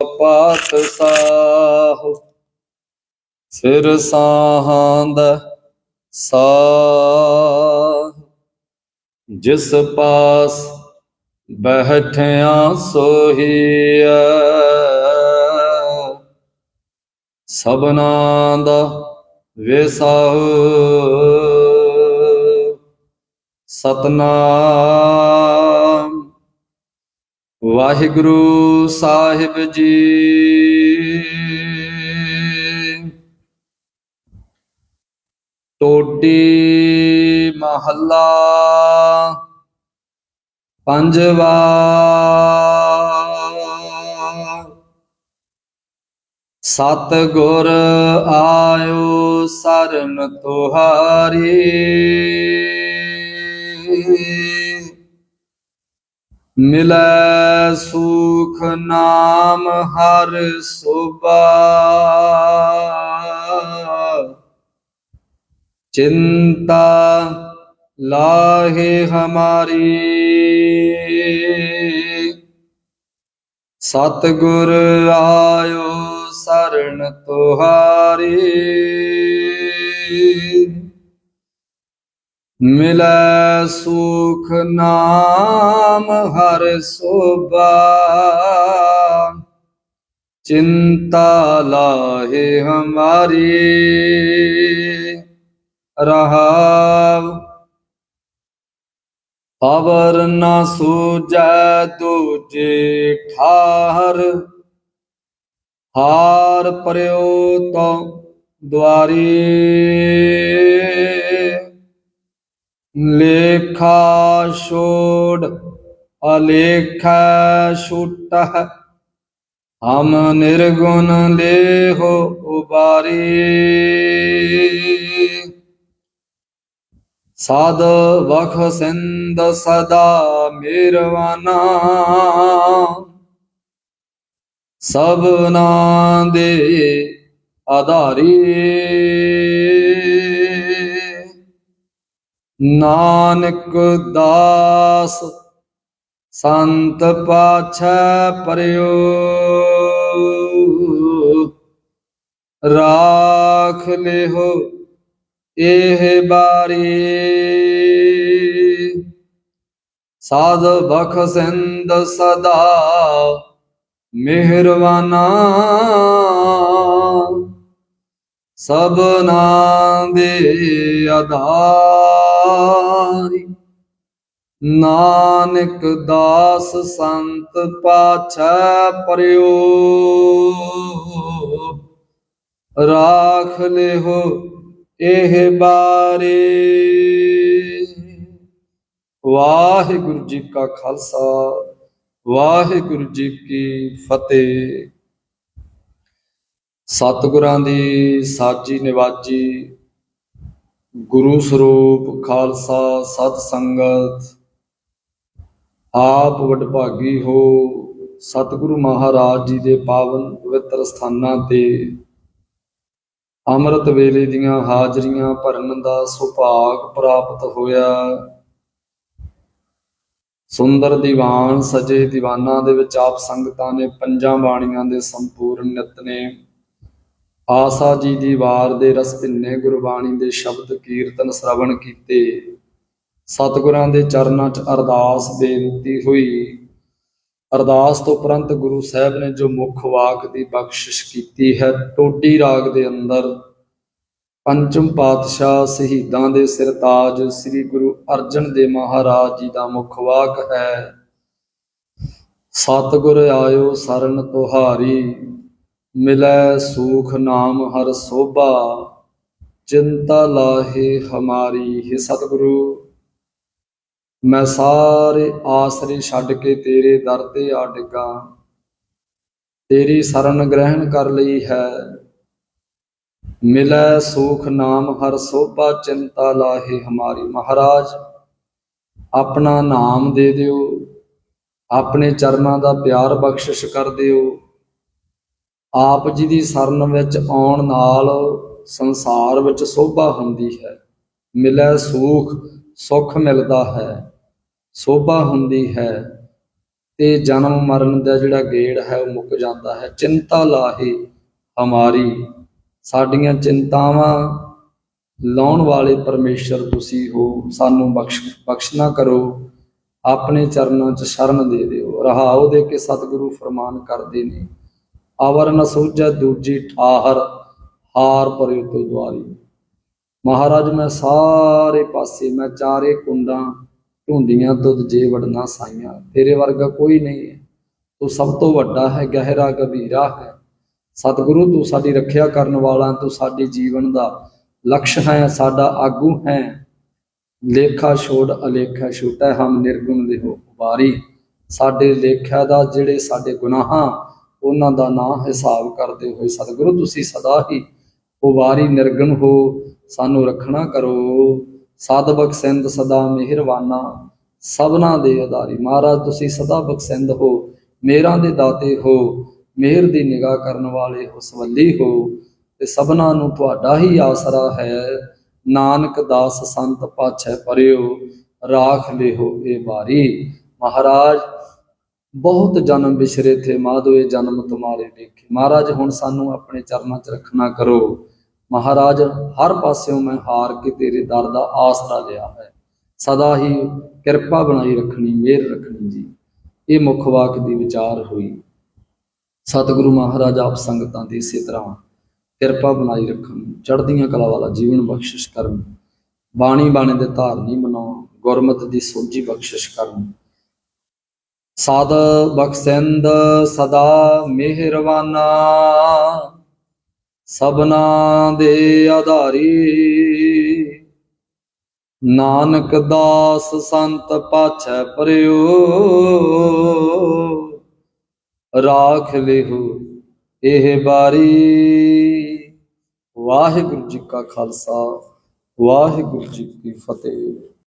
ਪਾਤ ਸਾਹੁ। ਸਿਰ ਸਾਹੰਦ ਸਾਹ। ਜਿਸ ਪਾਸ ਬਹਿਠਿਆ ਸੋਹੀਐ ਸਬਨਾ ਦਾ ਵਿਸਾਹੁ ਸਤਨਾਮ ਵਾਹਿਗੁਰੂ ਸਾਹਿਬ ਜੀ। ਟੋਡੀ ਮਹੱਲਾ ਪੰਜਵਾ। ਸਤ ਗੁਰ ਆਇਓ ਸਰਨ ਤੁਹਾਰੀ। ਮਿਲੈ ਸੁਖ ਨਾਮ ਹਰ ਸੁਬਾ। ਚਿੰਤਾ ਲਾਹੇ ਹਮਾਰੀ। ਸਤ ਗੁਰ ਆਇਓ ਸਰਣ ਤੁਹਾਰੀ। ਮਿਲੈ ਸੁਖ ਨਾਮ ਹਰ ਸੋਭਾ। ਚਿੰਤਾ ਲਾਹੇ ਹਮਾਰੀ। ਰਹਾਵ ਅਵਰ ਨਾ ਸੂਜੈ ਦੂਜੇ ਠਾਹਰ। ਹਾਰ ਪਰਿਓ ਤੋ ਦੁਆਰੀ। ਲੇਖਾ ਛੋੜ, ਅਲੇਖਾ ਛੁਟਹ। ਹਮ ਨਿਰਗੁਣ ਲੇਹੋ ਉਬਾਰੀ। ਸਾਧ ਵਖ ਸਿੰਧ ਸਦਾ ਮਿਰਵਾਨਾ। ਸਭਨਾ ਦੇ ਆਧਾਰੀ। ਨਾਨਕ ਦਾਸ ਸੰਤ ਪਾਛੈ ਪਰਿਓ। ਰਾਖ ਲਿਹੋ ਇਹ ਬਾਰੀ। ਸਾਧ ਬਖ ਸਦਾ ਮਿਹਰਵਾਨਾ। ਸਭਨਾ ਦੇ ਆਧਾਰੀ ਨਾਨਕ ਦਾਸ ਸੰਤ ਪਾਛੈ ਪਰਿਓ। ਰਾਖ ਲਿਹੋ ਇਹ ਬਾਰੇ। ਵਾਹਿਗੁਰੂ ਜੀ ਕਾ ਖਾਲਸਾ, ਵਾਹਿਗੁਰੂ ਜੀ ਕੀ ਫਤਿਹ। ਸਤਿਗੁਰਾਂ ਦੀ ਸਾਜੀ ਨਿਵਾਜੀ ਗੁਰੂ ਸਰੂਪ, ਖਾਲਸਾ, ਸਤ ਸੰਗਤ। ਆਪ ਵਡਭਾਗੀ ਹੋ ਸਤਿਗੁਰੂ ਮਹਾਰਾਜ ਜੀ ਦੇ ਪਾਵਨ ਪਵਿੱਤਰ ਸਥਾਨਾਂ ਤੇ। ਅੰਮ੍ਰਿਤ ਵੇਲੇ ਦੀਆਂ ਹਾਜ਼ਰੀਆਂ ਭਰਨ ਦਾ ਸੁਭਾਗ ਪ੍ਰਾਪਤ ਹੋਇਆ। ਸੁੰਦਰ ਦੀਵਾਨ ਸਜੇ ਦੀਵਾਨਾਂ ਦੇ ਵਿੱਚ ਆਪ ਸੰਗਤਾਂ ਨੇ ਪੰਜਾਂ ਬਾਣੀਆਂ ਦੇ ਸੰਪੂਰਨ ਨਿਤਨੇਮ ਆਸਾ ਜੀ ਦੀ ਵਾਰ ਦੇ ਰਸ ਭਿੰਨੇ ਗੁਰਬਾਣੀ ਦੇ ਸ਼ਬਦ ਕੀਰਤਨ ਸ਼ਰਵਣ ਕੀਤੇ। ਸਤਿਗੁਰਾਂ ਦੇ ਚਰਨਾਂ 'ਚ ਅਰਦਾਸ ਬੇਨਤੀ ਹੋਈ। ਅਰਦਾਸ ਤੋਂ ਉਪਰੰਤ ਗੁਰੂ ਸਾਹਿਬ ਨੇ ਜੋ ਮੁੱਖ ਵਾਕ ਦੀ ਬਖਸ਼ਿਸ਼ ਕੀਤੀ ਹੈ ਟੋਡੀ ਰਾਗ ਦੇ ਅੰਦਰ, ਪੰਚਮ ਪਾਤਸ਼ਾਹ ਸ਼ਹੀਦਾਂ ਦੇ ਸਿਰਤਾਜ ਸ੍ਰੀ ਗੁਰੂ ਅਰਜਨ ਦੇਵ ਮਹਾਰਾਜ ਜੀ ਦਾ ਮੁੱਖ ਵਾਕ ਹੈ। ਸਤਿਗੁਰ ਆਇਓ ਸਰਨ ਤੁਹਾਰੀ। ਮਿਲੈ ਸੂਖ ਨਾਮ ਹਰ ਸੋਭਾ, ਚਿੰਤਾ ਲਾਹੇ ਹਮਾਰੀ ਹੈ ਸਤਿਗੁਰੂ। ਮੈਂ ਸਾਰੇ ਆਸਰੇ ਛੱਡ ਕੇ ਤੇਰੇ ਦਰ ਤੇ ਆ ਡਿੱਗਾ। ਤੇਰੀ ਸ਼ਰਨ ਗ੍ਰਹਿਣ ਕਰ ਲਈ ਹੈ। ਮਿਲੈ ਸੂਖ ਨਾਮ ਹਰ ਸੋਭਾ, ਚਿੰਤਾ ਲਾਹੇ ਹਮਾਰੀ। ਮਹਾਰਾਜ, ਆਪਣਾ ਨਾਮ ਦੇ ਦਿਓ। ਆਪਣੇ ਚਰਨਾਂ ਦਾ ਪਿਆਰ ਬਖਸ਼ਿਸ਼ ਕਰ ਦਿਓ। ਆਪ ਜੀ ਦੀ ਸ਼ਰਨ ਵਿੱਚ ਆਉਣ ਨਾਲ ਸੰਸਾਰ ਵਿੱਚ ਸੋਭਾ ਹੁੰਦੀ ਹੈ। ਮਿਲੈ ਸੁਖ ਸੁਖ ਮਿਲਦਾ ਹੈ। ਸੋਭਾ ਹੁੰਦੀ ਹੈ ਤੇ ਜਨਮ ਮਰਨ ਦਾ ਜਿਹੜਾ ਗੇੜ ਹੈ ਉਹ ਮੁੱਕ ਜਾਂਦਾ ਹੈ। ਚਿੰਤਾ ਲਾਹੇ ਹਮਾਰੀ। ਸਾਡੀਆਂ ਚਿੰਤਾਵਾਂ ਲਾਉਣ ਵਾਲੇ ਪਰਮੇਸ਼ਰ ਤੁਸੀਂ ਹੋ। ਸਾਨੂੰ ਬਖਸ਼ ਬਖਸ਼ਨਾ ਕਰੋ। ਆਪਣੇ ਚਰਨਾਂ 'ਚ ਸ਼ਰਨ ਦੇ ਦਿਓ। ਰਹਾਉ ਦੇ ਕੇ ਸਤਿਗੁਰੂ ਫਰਮਾਨ ਕਰਦੇ ਨੇ ਅਵਰ ਸੂਝੈ ਦੂਜੀ ਠਾਹਰ, ਹਾਰ ਪਰਿ ਤੋ ਦੁਆਰੀ ਮਹਾਰਾਜ, ਮੈਂ ਸਾਰੇ ਪਾਸੇ, ਮੈਂ ਚਾਰੇ ਕੁੰਡਾਂ ਢੂੰਡੀਆਂ ਤੁਧ ਜੇ ਵੜਨਾ ਸਾਈਆਂ। ਤੇਰੇ ਵਰਗਾ ਕੋਈ ਨਹੀਂ ਹੈ। ਤੂੰ ਸਭ ਤੋਂ ਵੱਡਾ ਹੈ, ਗਹਿਰਾ, ਗਭੀਰਾ ਹੈ। ਸਤਿਗੁਰੂ, ਤੂੰ ਸਾਡੀ ਰੱਖਿਆ ਕਰਨ ਵਾਲਾ, ਤੂੰ ਸਾਡੇ ਜੀਵਨ ਦਾ ਲਕਸ਼ ਹੈ, ਸਾਡਾ ਆਗੂ ਹੈ। ਲੇਖਾ ਛੋੜ, ਅਲੇਖਾ ਛੁਟੈ, ਹਮ ਨਿਰਗੁਣ ਦੇ ਹੋ ਵਾਰੀ। ਸਾਡੇ ਲੇਖਿਆ ਦਾ, ਜਿਹੜੇ ਸਾਡੇ ਗੁਨਾਹਾਂ ਉਹਨਾਂ ਦਾ ਨਾਂ ਹਿਸਾਬ ਕਰਦੇ ਹੋਏ, ਸਤਿਗੁਰੂ, ਤੁਸੀਂ ਸਦਾ ਹੀ ਉਵਾਰੀ ਨਿਰਗੁਣ ਹੋ, ਸਾਨੂੰ ਰੱਖਣਾ ਕਰੋ। ਸਦ ਬਖਸ਼ਿੰਦ ਸਦਾ ਮਿਹਰਬਾਨਾ, ਸਭਨਾ ਦੇ ਆਧਾਰੀ ਮਹਾਰਾਜ, ਤੁਸੀਂ ਸਦਾ ਬਖਸ਼ਿੰਦ ਹੋ, ਮੇਰਾਂ ਦੇ ਦਾਤੇ ਹੋ ਮਿਹਰ ਦੀ ਨਿਗਾਹ ਕਰਨ ਵਾਲੇ ਹੋ, ਸਵੱਲੀ ਹੋ, ਤੇ ਸਭਨਾ ਨੂੰ ਤੁਹਾਡਾ ਹੀ ਆਸਰਾ ਹੈ। ਨਾਨਕ ਦਾਸ ਸੰਤ ਪਾਛੈ ਪਰਿਓ, ਰਾਖ ਲਿਓ ਇਹ ਬਾਰੀ ਮਹਾਰਾਜ ਬਹੁਤ ਜਨਮ ਵਿਸਰੇ ਥੇ, ਮਾਧੋਏ ਜਨਮ ਤੁਮਾਰੇ ਦੇਖੇ। ਮਹਾਰਾਜ, ਹੁਣ ਸਾਨੂੰ ਆਪਣੇ ਚਰਨਾਂ 'ਚ ਰੱਖਣਾ ਕਰੋ। ਮਹਾਰਾਜ, ਹਰ ਪਾਸਿਓਂ ਮੈਂ ਹਾਰ ਕੇ ਤੇਰੇ ਦਰ ਦਾ ਆਸਰਾ ਲਿਆ ਹੈ। ਸਦਾ ਹੀ ਕਿਰਪਾ ਬਣਾਈ ਰੱਖਣੀ, ਮਿਹਰ ਰੱਖਣੀ ਜੀ। ਇਹ ਮੁੱਖ ਵਾਕ ਦੀ ਵਿਚਾਰ ਹੋਈ। ਸਤਿਗੁਰੂ ਮਹਾਰਾਜ ਆਪ ਸੰਗਤਾਂ ਦੀ ਇਸੇ ਤਰ੍ਹਾਂ ਕਿਰਪਾ ਬਣਾਈ ਰੱਖਣ, ਚੜ੍ਹਦੀਆਂ ਕਲਾ ਵਾਲਾ ਜੀਵਨ ਬਖਸ਼ਿਸ਼ ਕਰਨ, ਬਾਣੀ ਬਾਣੇ ਦੇ ਧਾਰਨੀ ਬਣਾਉਣ ਗੁਰਮਤਿ ਦੀ ਸੋਝੀ ਬਖਸ਼ਿਸ਼ ਕਰਨ ਸਦ ਬਖਸ਼ਿੰਦ ਸਦਾ ਮਿਹਰਬਾਨਾ ਸਭਨਾ ਦੇ ਆਧਾਰੀ। ਨਾਨਕ ਦਾਸ ਸੰਤ ਪਾਛੈ ਪਰਿਓ। ਰਾਖ ਲਿਹੁ ਇਹ ਬਾਰੀ। ਵਾਹਿਗੁਰੂ ਜੀ ਕਾ ਖਾਲਸਾ, ਵਾਹਿਗੁਰੂ ਜੀ ਕੀ ਫਤਿਹ।